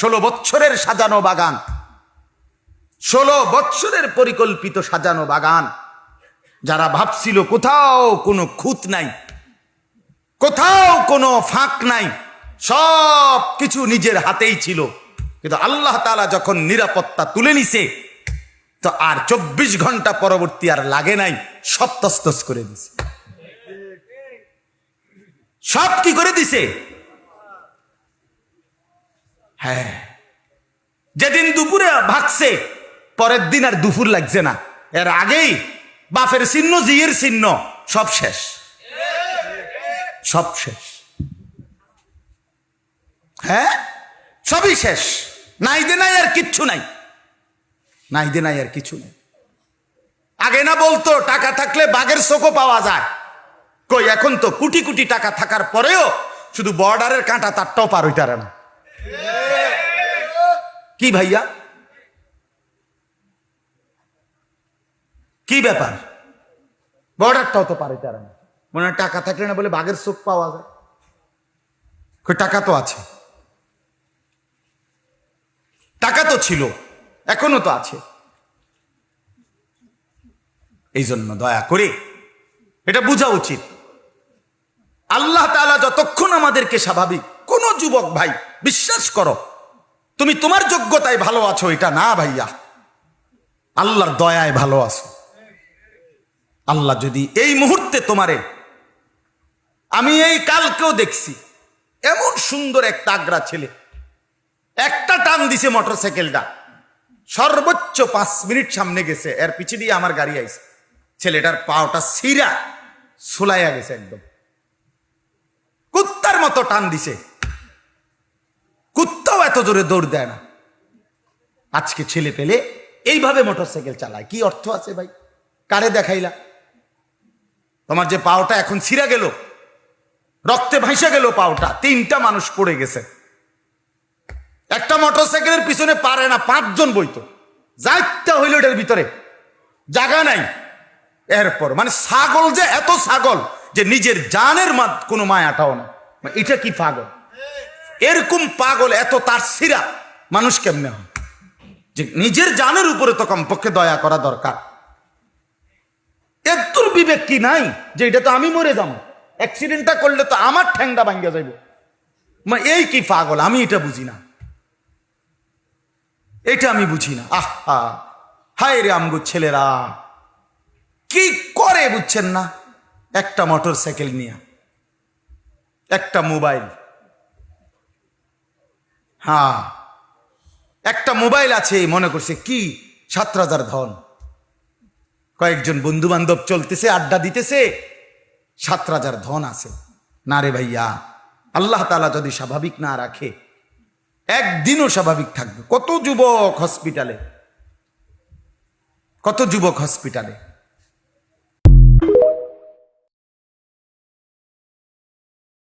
ষোলো বৎসরের সাজানো বাগান। ষোলো বৎসরের পরিকল্পিত সাজানো বাগান। যারা ভাবছিল কোথাও কোনো খুঁত নাই, কোথাও কোনো ফাঁক নাই, সব কিছু নিজের হাতেই ছিল। কিন্তু আল্লাহ তালা যখন নিরাপত্তা তুলে নিছে, তো আর চব্বিশ ঘণ্টা পরবর্তী আর লাগে নাই, সব তস্তস করে দিছে। সব কি করে দিছে? হ্যাঁ। যেদিন দুপুরে ভাগছে, পরের দিন আর দুপুর লাগছে না। এর আগেই বাপের চিহ্ন, জিয়ের চিহ্ন, সব শেষ। সব শেষ। হ্যাঁ? সবই শেষ। নাই দে নাই আর কিচ্ছু নাই। নাই দে নাই আর কিছু নেই। আগে না বলতো, টাকা থাকলে বাঘের চোখও পাওয়া যায়। কই, এখন তো কোটি কোটি টাকা থাকার পরেও শুধু বর্ডারের কাঁটা তারটাও পার হইতারে না। কি ভাইয়া? কি ব্যাপার? বর্ডারটাও তো পার না। মনে টাকা থাকলে না বলে বাঘের চোখ পাওয়া যায়। টাকা তো আছে। টাকা তো ছিল এখনও তো আছে। এই জন্য দয়া করে এটা বোঝা উচিত। আল্লাহ তাআলা যতক্ষণ আমাদেরকে স্বাভাবিক কোন যুবক ভাই বিশ্বাস করো তুমি তোমার যোগ্যতায় ভালো আছো, এটা না ভাইয়া। আল্লাহর দয়ায় ভালো আছো। আল্লাহ যদি এই মুহূর্তে তোমারে, আমি এই কালকেও দেখছি, এমন সুন্দর এক তাগড়া ছেলে, একটা টান দিছে মোটরসাইকেলটা, সর্বোচ্চ পাঁচ মিনিট সামনে গেছে, এর পিছে দিয়ে আমার গাড়ি আইছে। ছেলেটার পাওটা সিরা সুলাইয়া গেছে একদম। কুত্তার মতো টান দিছে। এত জোরে দৌড় দেয় না। আজকে ছেলে পেলে এইভাবে মোটরসাইকেল চালায়। কি অর্থ আছে ভাই? কারে দেখাইলা? তোমার যে পাওটা এখন ছিঁড়া গেল, রক্তে ভাসে গেল পাওটা, তিনটা মানুষ পড়ে গেছে। একটা মোটরসাইকেলের পিছনে পারে না, পাঁচজন বইতো। যাইতে হইল এটার ভিতরে। জায়গা নাই। এরপর মানে ছাগল যে, এত ছাগল যে নিজের জানের কোনো মায়াটাও না। মানে এটা কি পাগল? এরকম পাগল এত তার সিরা মানুষ কেমনে হয় যে নিজের জানের উপরে তো কমপক্ষে দয়া করা দরকার। এত্তর বিবেক কি নাই যে এটা তো আমি মরে যাব? অ্যাক্সিডেন্টটা করলে তো আমার ঠ্যাংটা ভাঙ্গা যাইব। মানে এই কি পাগল? আমি এটা বুঝি না। এটা আমি বুঝি না। আহা হায় রে আমগো ছেলেরা। কি করে বুঝছেন না? একটা মোটর সাইকেল নিয়ে, একটা মোবাইল হ্যাঁ। একটা মোবাইল আছে মনে করছে, কি? সাত হাজার ধন। কয়েকজন বন্ধু বান্ধব চলতেছে, আড্ডা দিতেছে, সাত হাজার ধন আছে। না রে ভাইয়া, আল্লাহ তালা যদি স্বাভাবিক না রাখে, একদিনও স্বাভাবিক থাকবে। কত যুবক হসপিটালে কত যুবক হসপিটালে